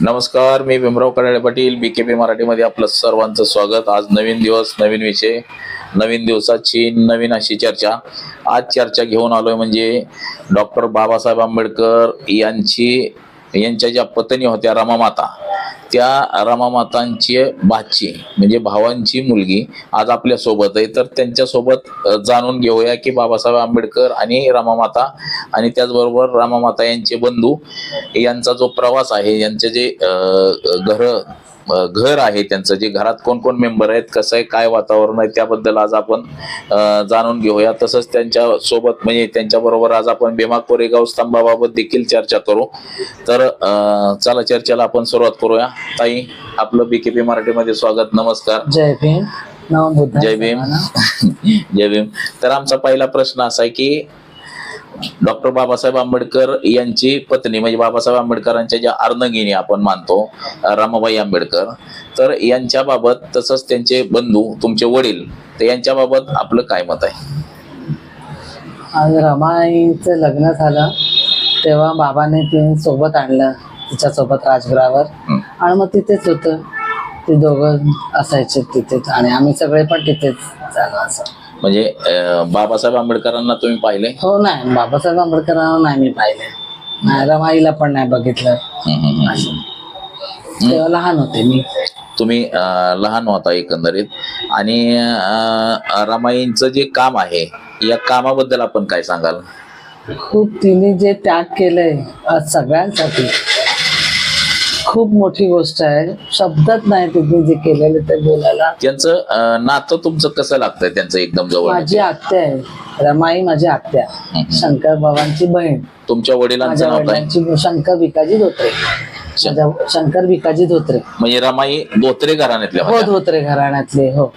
नमस्कार मी Bhimrao Kadale Patil B K P मराठीमध्ये आपलं सर्वांचं स्वागत. आज नवीन दिवस नवीन विषय नवीन दिवसाची नवीन अशी चर्चा. आज चर्चा घेऊन आलोय म्हणजे डॉक्टर बाबासाहेब आंबेडकर यांची यांच्या ज्या पत्नी होत्या रमामाता त्या रमामातांची भाची म्हणजे भावांची मुलगी आज आपल्यासोबत आहे. तर त्यांच्यासोबत जाणून घेऊया की बाबासाहेब आंबेडकर आणि रमामाता आणि त्याचबरोबर रामामाता यांचे बंधू यांचा जो प्रवास आहे यांचे जे घर घर आहे त्यांचं जे घरात कोण कोण मेंबर आहेत कसं आहे काय वातावरण आहे त्याबद्दल आज आपण जाणून घेऊया. तसंच त्यांच्यासोबत म्हणजे त्यांच्या बरोबर आज आपण भीमा कोरेगाव स्तंभाबाबत देखील चर्चा करू. तर चला चर्चेला आपण सुरुवात करूया. ताई आपलं बीकेपी मराठीमध्ये स्वागत नमस्कार. जय भीम. जय भीम. जय भीम. तर आमचा पहिला प्रश्न असा आहे की डॉक्टर बाबासाहेब आंबेडकर यांची पत्नी म्हणजे बाबासाहेब आंबेडकरांच्या ज्या अर्नगिनी आपण मानतो रमाबाई आंबेडकर तर यांच्या बाबत तसंच त्यांचे बंधू तुमचे वडील तर यांच्या बाबत आपलं काय मत आहे? आज रमाईचं लग्न झालं तेव्हा बाबाने तिने सोबत आणलं तिच्या सोबत राजगृहावर हं. आणि मग तिथेच होतं. ते दोघं असायचे तिथेच आणि आम्ही सगळे पण तिथेच झालं असं. म्हणजे अं, बाबासाहेब आंबेडकरांना तुम्ही पाहिले? हो नाही. बाबासाहेब आंबेडकरांना नाही मी पाहिले. नाही रमाईला पण नाही बघितलं. तेव्हा लहान होते मी. तुम्ही अं, लहान होता एकंदरीत. आणि अं, रमाईंचं जे काम आहे या कामाबद्दल आपण काय सांगाल? खूप तिने जे त्याग केलंय आज सगळ्यांसाठी खूप मोठी गोष्ट आहे. शब्दात नाही तिने जे केलेलं ते बोलायला. त्यांचं अं, नातं तुमचं कसं लागतंय त्यांचं एकदम जवळ? माझी आत्या आहे. रमाई माझी आत्या. शंकर बाबांची बहीण. तुमच्या वडिलांचं माझ्या नाव काय? वडिलांची शंकर भिकाजी धोत्रे. माझ्या शंकर भिकाजी धोत्रे. म्हणजे रमाई धोत्रे घराण्यातल्या हो होत्या? धोत्रे घराण्यातले हो.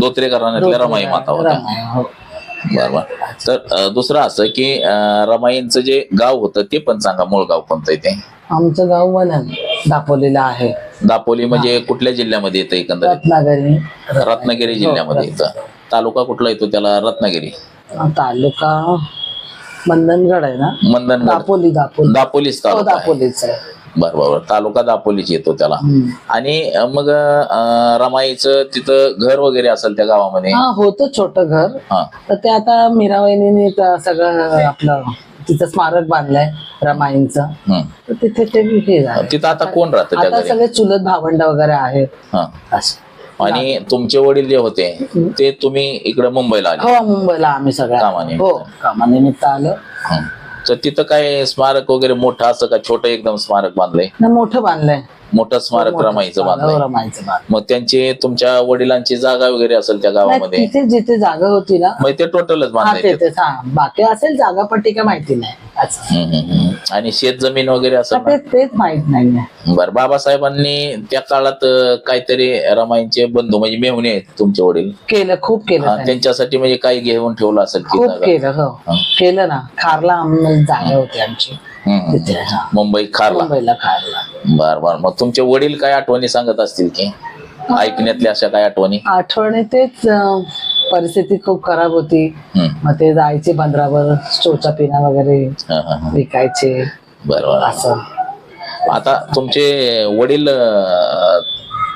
धोत्रे घराण्यातल्या रमाई माता होत्या. रमाई, हो. बरोबर तर अं, दुसरं असं की अं, रमाईंचं जे गाव होतं ते पण सांगा मूळ गाव कोणतं आहे ते? आमचं गाव वलन दापोलीला आहे. दापोली म्हणजे कुठल्या जिल्ह्यामध्ये येतं एकंदरीत? रत्नागिरी. रत्नागिरी जिल्ह्यामध्ये येतं. तालुका कुठला येतो त्याला रत्नागिरी? तालुका मंदनगड आहे ना? मंदनगड. दापोली दापोली. दापोलीच हो तालुका आहे. दापोलीच आहे. बरं बरोबर तालुका दापोलीच येतो त्याला. हम्म. आणि अं, मग अं, रमाईचं तिथं घर वगैरे असेल त्या गावामध्ये? हा होतं छोटं घर. हा. तर ते आता मीराबाईंनी सगळं आपलं तिथं स्मारक बांधलंय रमाईंचं. तर तिथे ते हे झालं. तिथं आता कोण राहतं त्या आता घरी? सगळे चुलत भावंड वगैरे आहेत. हा. असं. आणि तुमचे वडील जे होते ते तुम्ही इकडे मुंबईला आले? हो मुंबईला आम्ही सगळ्या. कामानिमित्त. हो कामानिमित्त आलो. हं. तर तिथं काय स्मारक वगैरे मोठं असं का छोटं एकदम स्मारक बांधलंय? ना मोठं बांधलंय. मोठं स्मारक मोठं रमाईचं बांधलंय. रमाईचं बांधलंय. मग त्यांची तुमच्या वडिलांची जागा वगैरे असेल त्या नाही, गावामध्ये? तिथे जिथे जागा होती ना मग ते टोटलच हा बांधलंय हा. बाकी असेल जागा ती काय माहिती नाही. असं. आणि शेत जमीन वगैरे असेल हा, ते तेच माहीत नाहीये. बर बाबासाहेबांनी त्या काळात काहीतरी रमाईंचे बंधू म्हणजे मेहुणे आहेत तुमचे वडील. केलं खूप केलं. त्यांच्यासाठी म्हणजे काही घेऊन ठेवलं असेल की खूप जागा? केलं हो. हा. केलं ना. खारला जागा होती आमची. तिथे हा. मुंबई खारला. मुंबईला खारला. बर बर. मग तुमचे वडील काय आठवणी सांगत असतील की? ऐकण्यातल्या अशा काय आठवणी? आठवणी तेच अं, परिस्थिती खूप खराब होती. हं. मग ते जायचे बंदरावर स्टोचा पिना वगैरे हं, हं, हं. विकायचे. बर बर. असं. आता तुमचे वडील अं,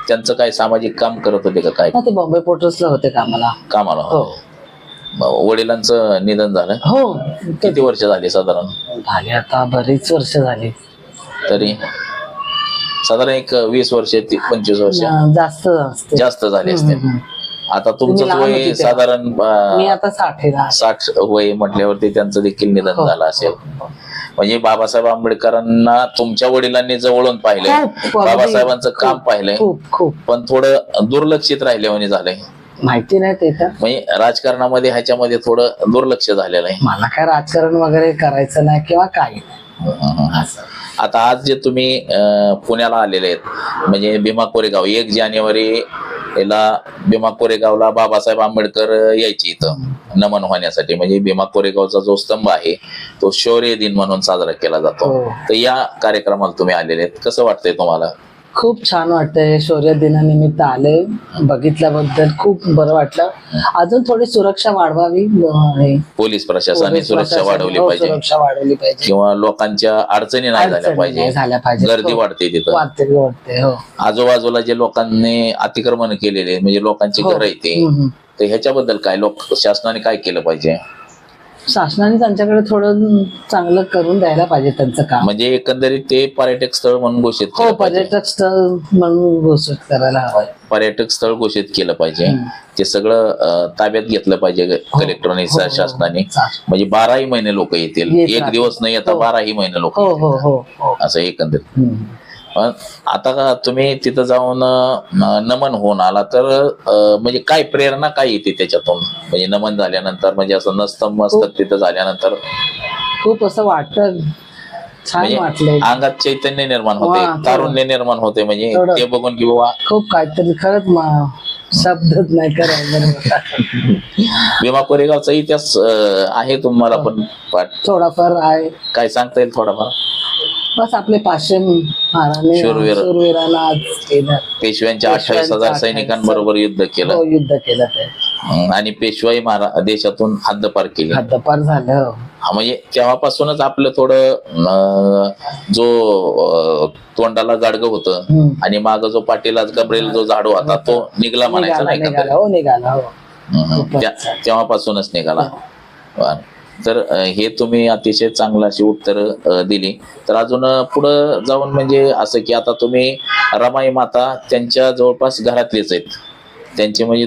त्यांचं काय सामाजिक काम करत होते का काय? ते बॉम्बे पोर्टर्सला होते कामाला. कामाला हो. ब- वडिलांचं निधन झालं? हो. किती वर्ष झाली साधारण? झाली आता बरीच वर्ष झाली. तरी साधारण एक वीस वर्ष ती पंचवीस वर्ष? जास्त असते. जास्त झाले असते. हम्म. आता तुमचं वय. साधारण मी आता साठेला साठ वय म्हटल्यावरती त्यांचं देखील निधन हो. झालं असेल. म्हणजे बाबासाहेब आंबेडकरांना तुमच्या वडिलांनी जवळून पाहिलंय. बाबासाहेबांचं काम पाहिलंय. खूप खूप. पण थोडं दुर्लक्षित राहिल्यावानी झालंय. माहिती नाही ते तर. म्हणजे राजकारणामध्ये ह्याच्यामध्ये थोडं दुर्लक्ष झालेलं आहे. मला काय राजकारण वगैरे करायचं नाही किंवा काही. आता आज जे तुम्ही पुण्याला आलेले आहेत म्हणजे भीमा कोरेगाव एक जानेवारी याला भीमा कोरेगावला बाबासाहेब आंबेडकर यायचे इथं नमन होण्यासाठी. म्हणजे भीमा कोरेगावचा जो स्तंभ आहे तो शौर्य दिन म्हणून साजरा केला जातो. हो. तर या कार्यक्रमाला तुम्ही आलेले आहेत. कसं वाटतंय तुम्हाला? खूप छान वाटतंय शौर्य दिनानिमित्त आले. बघितल्याबद्दल खूप बरं वाटलं. अजून थोडी सुरक्षा वाढवावी हे. पोलीस प्रशासनाने पोलीस सुरक्षा प्रशासन- वाढवली हो, पाहिजे. सुरक्षा वाढवली पाहिजे. किंवा लोकांच्या अडचणी नाही झाल्या अडचणी पाहिजे. झाल्या पाहिजे. गर्दी हो. वाढते तिथं. वाढते वाढते हो. आजूबाजूला जे लोकांनी अतिक्रमण केलेले म्हणजे लोकांची हो. घर आहे ते हम्म, हम्म. तर ह्याच्याबद्दल काय लोक शासनाने काय केलं पाहिजे? शासनाने त्यांच्याकडे थोडं चांगलं करून द्यायला पाहिजे त्यांचं काम म्हणजे एकंदरीत ते पर्यटक स्थळ म्हणून घोषित हो केलं पाहिजे पर्यटक स्थळ म्हणून घोषित करायला हवंय पर्यटक स्थळ घोषित केलं पाहिजे. ते सगळं अं, ताब्यात घेतलं पाहिजे कलेक्टरने हो, हो, शासनाने चालेल. म्हणजे बाराही महिने लोक येतील येत एक. दिवस नाही हो. बाराही महिने लोक हो हो हो हो असं एकंदरीत हम्म. पण आता का तुम्ही तिथं जाऊन नमन होऊन आला तर म्हणजे काय प्रेरणा काय येते त्याच्यातून? म्हणजे नमन झाल्यानंतर म्हणजे असं नसतं मस्तक तिथं झाल्यानंतर? खूप असं वाटत. छान म्हणजे वाटलंय. अंगात चैतन्य निर्माण होते वा, तारुण्य निर्माण होते म्हणजे थोडं. ते बघून की बाबा खूप काहीतरी खरंच मा- शब्दच नाही करायला भीमा कोरेगावचा इतिहास अं, आहे तुम्हाला पण पाठ थोडाफार आहे. काय सांगता येईल थोडाफार? बस आपले पाचशे महाराणे शूरवीर. शूरवीरांना आज केलं पेशव्यांच्या अठ्ठावीस हजार पेशव्यांच्या सैनिकांबरोबर युद्ध केलं हो युद्ध केलं ते हं, आणि पेशवाई महारा देशातून हद्दपार केली हद्दपार झालं हो. हा, म्हणजे तेव्हापासूनच आपलं थोडं अं, जो अं, तोंडाला गाडगं होतं हम्म. आणि माग जो पाटीलाच कमरेल जो झाडू होता तो निघला म्हणायचा निघाला नाही निघाला हो निघाला हो. त्या- तेव्हापासूनच निघाला बर. तर हे तुम्ही अतिशय चांगलं अशी उत्तर दिली तर अजून पुढं जाऊन म्हणजे असं की आता तुम्ही रमाई माता त्यांच्या जवळपास घरातलेच आहेत. त्यांचे म्हणजे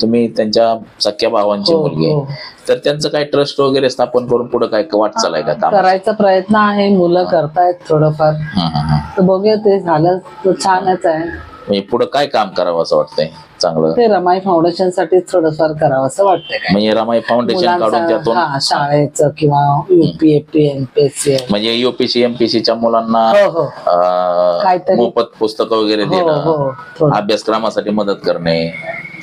तुम्ही त्यांच्या सख्या भावांची हो, मुलगी हो. तर त्यांचं काय ट्रस्ट वगैरे स्थापन करून पुढे काय वाटचाल आहे का करायचा प्रयत्न आहे. मुलं करतायत थोडंफार. बघूया ते झालं छानच आहे. पुढे काय काम करावं असं वाटतंय चांगलं? ते रमाई फाउंडेशनसाठी थोडंफार करावं असं वाटतंय काय? म्हणजे रमाई फाउंडेशन काढून त्यातून हा शाळेचं किंवा युपीएफपी एमपीएससी म्हणजे युपीसी एमपीसीच्या मुलांना हो हो. अं, काहीतरी- मोफत पुस्तकं वगैरे हो देणं हो थोडं. अभ्यासक्रमासाठी मदत करणे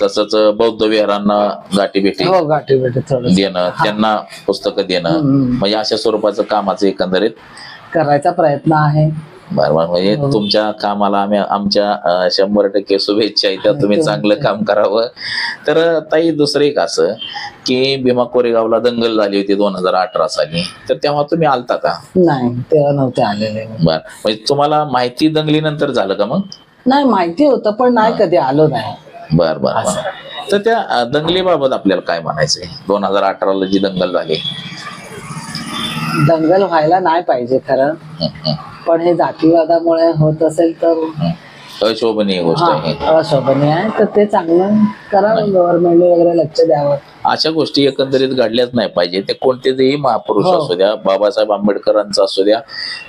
तसंच बौद्ध विहारांना गाठी भेटी हो गाठी भेटी थोडं देणं त्यांना पुस्तकं देणं. हम्म. म्हणजे अशा स्वरूपाचं कामाचं एकंदरीत करायचा प्रयत्न आहे. बरोबर म्हणजे हो. तुमच्या कामाला आम्ही आमच्या शंभर टक्के शुभेच्छा त्या तुम्ही चांगलं काम करावं. तर ताई दुसरं एक असं की भीमा कोरेगावला दंगल झाली होती दोन हजार अठरा साली. तर तेव्हा तुम्ही आलता का? नाही तेव्हा नव्हते आलेले बर. म्हणजे तुम्हाला माहिती दंगलीनंतर झालं का मग? नाही माहिती होतं पण नाही कधी आलो नाही. बर बर तर त्या दंगलीबाबत आपल्याला काय म्हणायचंय? दोन हजार अठराला जी दंगल झाली. दंगल व्हायला नाही पाहिजे खरं. हं, हं, पण हे जातीवादामुळे होत असेल तर. अशोभनीय गोष्ट आहे. हा, अशोभनीय आहे. तर ते चांगलं करावं गव्हर्नमेंटने वगैरे लक्ष द्यावं. अशा गोष्टी एकंदरीत घडल्याच नाही पाहिजे. ते कोणतेही महापुरुष हो. असू द्या बाबासाहेब आंबेडकरांचा असू द्या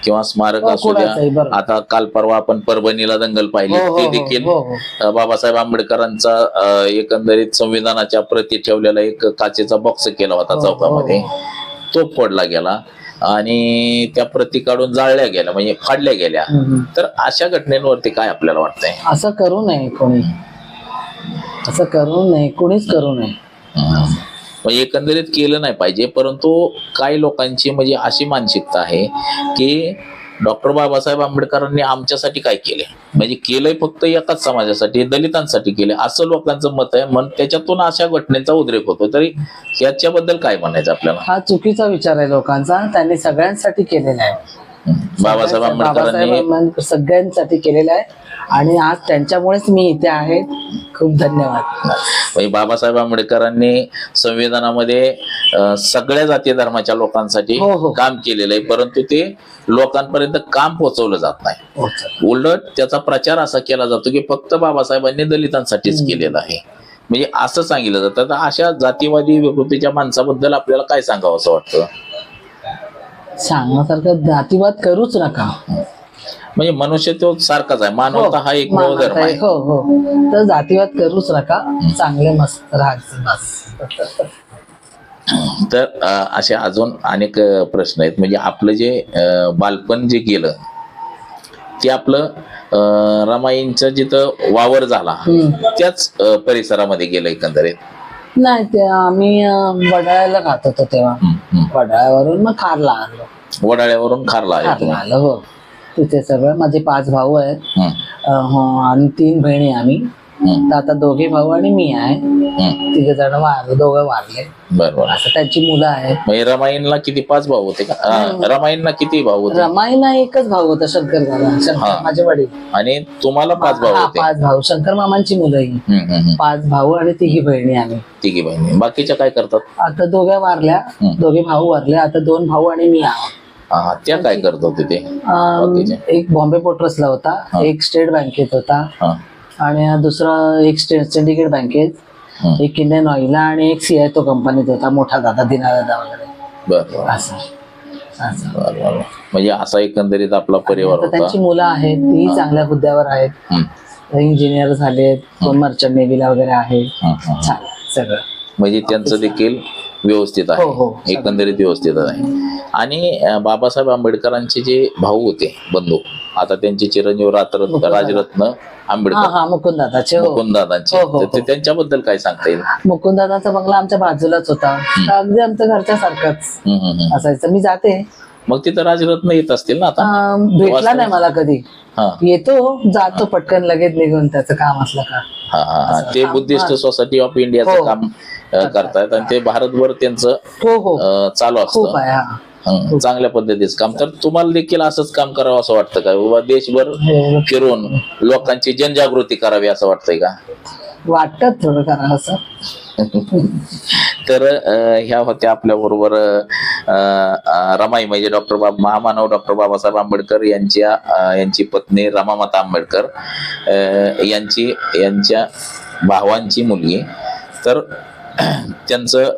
किंवा स्मारक हो, असू कुणाचंही, द्या. बरोबर. आता काल परवा आपण परभणीला दंगल पाहिली. हो, हो, ते हो, देखील हो, हो. अ, बाबासाहेब आंबेडकरांचा अ, एकंदरीत संविधानाच्या प्रती ठेवलेला एक काचेचा बॉक्स केला होता हो, चौकामध्ये. हो, तो फोडला गेला. आणि त्या प्रती काढून जाळल्या गेल्या म्हणजे फाडल्या गेल्या. तर अशा घटनेवरती काय आपल्याला वाटतंय? असं करू नये कोणी. असं करू नये कोणीच करू नये. म्हणजे एकंदरीत केलं नाही पाहिजे परंतु काही लोकांची म्हणजे अशी मानसिकता आहे की डॉक्टर बाबासाहेब आंबेडकरांनी आमच्यासाठी काय केले म्हणजे केलंय फक्त एकाच समाजासाठी दलितांसाठी केले असं लोकांचं मत आहे. मग त्याच्यातून अशा घटनेचा उद्रेक होतो तरी याच्याबद्दल काय म्हणायचं आपल्याला? हा चुकीचा विचार आहे लोकांचा. त्यांनी सगळ्यांसाठी केलेला आहे. बाबासाहेब आंबेडकरांनी सगळ्यांसाठी केलेला आहे. आणि आज त्यांच्यामुळेच मी इथे आहे. खूप धन्यवाद. म्हणजे बाबासाहेब आंबेडकरांनी संविधानामध्ये सगळ्या जाती धर्माच्या लोकांसाठी हो, हो. काम केलेलं आहे परंतु ते लोकांपर्यंत काम पोहोचवलं जात नाही. उलट त्याचा प्रचार असा केला जातो की फक्त बाबासाहेबांनी दलितांसाठीच केलेला आहे. म्हणजे असं सांगितलं जातं. तर अशा जातीवादी विकृतीच्या माणसाबद्दल आपल्याला काय सांगावं असं वाटतं? सांगण्यासारखं जातीवाद करूच नका. म्हणजे मनुष्य तो सारखाच आहे. मानवता हा एक धर्म मानवता आहे. आहे. हो हो. तर जातीवाद करूच नका. चांगले मस्त राहायचे बस. तर अं, असे अजून अनेक अं, प्रश्न आहेत. म्हणजे आपलं जे अं, बालपण जे गेलं ते आपलं अं, रमाईंचं जिथं वावर झाला हम्म. त्याच अं, परिसरामध्ये गेलं एकंदरीत. नाही ते आम्ही अं, वडाळ्याला राहत होतो तेव्हा. वडाळ्यावरून मग खारला आलो वडाळ्यावरून खारला आहे खारला तुम्ही आलो हो. तिथे सगळं माझे पाच भाऊ आहेत. हं, अं, हो, आणि तीन बहिणी आम्ही. हं, तर आता दोघे भाऊ आणि मी आहे. तिघ जण वारले दोघं वारले. बरं बरं. असं त्यांची मुलं आहेत. मग रमाईनला किती पाच भाऊ होते का? हा, रमाईनला किती भाऊ होते? रमाईना एकच भाऊ होता शंकर दादा हा. शंकर माझे वडील. आणि तुम्हाला पाच भाऊ हा, होते? पाच भाऊ. शंकर मामांची मुलं ही. पाच भाऊ आणि तिघी बहिणी आम्ही. तिघी बहिणी. बाकीच्या काय करतात? आता दोघ्या वारल्या. दोघे भाऊ वारले. आता दोन भाऊ आणि मी आहोत. हा, त्या काय करत होते ते? अं, बाकीचे? एक बॉम्बे पोर्ट्रसला होता. एक स्टेट बँकेत होता. हा, आणि दुसरा एक स्टेट सिंडिकेट बँकेत. एक इंडियन ऑइलला आणि एक सीआयतो कंपनीत होता मोठा दादा दिना दादा वगैरे. बरं असं. असं. बरं, बरं. म्हणजे असा एकंदरीत आपला परिवार आता होता. त्यांची मुलं आहेत ती चांगल्या हुद्द्यावर आहेत. हं, इंजिनियर झालेत कोण मर्चंट नेव्हीला वगैरे आहे. हं, हं. छान सगळं. म्हणजे त्यांचं देखील व्यवस्थित हो, हो. आहे एकंदरीत व्यवस्थित आहे. आणि बाबासाहेब आंबेडकरांचे जे भाऊ होते बंधू आता त्यांचे चिरंजीव रात्र राजरत्न हा आंबेडकर. हा मुकुंद दादाचे हो. मुकुंददादांचे. हो, हो, तर हो. त्यांच्याबद्दल काय सांगता येईल? मुकुंद दादाचा बंगला आमच्या बाजूलाच होता. अगदी आमच्या घरच्या सारखाच हं, हं, हं. असायचं. मी जाते. मग तिथं राजरत्न येत असतील ना आता? अं, भेटला नाही मला कधी. हा. येतो जातो पटकन लगेच निघून त्याचं काम असलं का? हा हा हा. ते बुद्धिस्ट. सोसायटी ऑफ इंडियाचं हो. काम अं, करतायत आणि ते भारतभर त्यांचं हो हो. अं, चालू खूप असतं आहे हा. हं, चांगल्या पद्धतीचं काम. तर तुम्हाला देखील असंच काम करावं असं वाटतं का? बाबा देशभर हो. फिरून लोकांची जनजागृती करावी असं वाटतंय का? वाटत थोडं करा असं. तर अं, ह्या होत्या आपल्या बरोबर रमाई म्हणजे डॉक्टर बाब महामानव डॉक्टर बाबासाहेब आंबेडकर यांच्या यांची पत्नी रमामाता आंबेडकर यांची यांच्या भावांची मुलगी. तर त्यांचं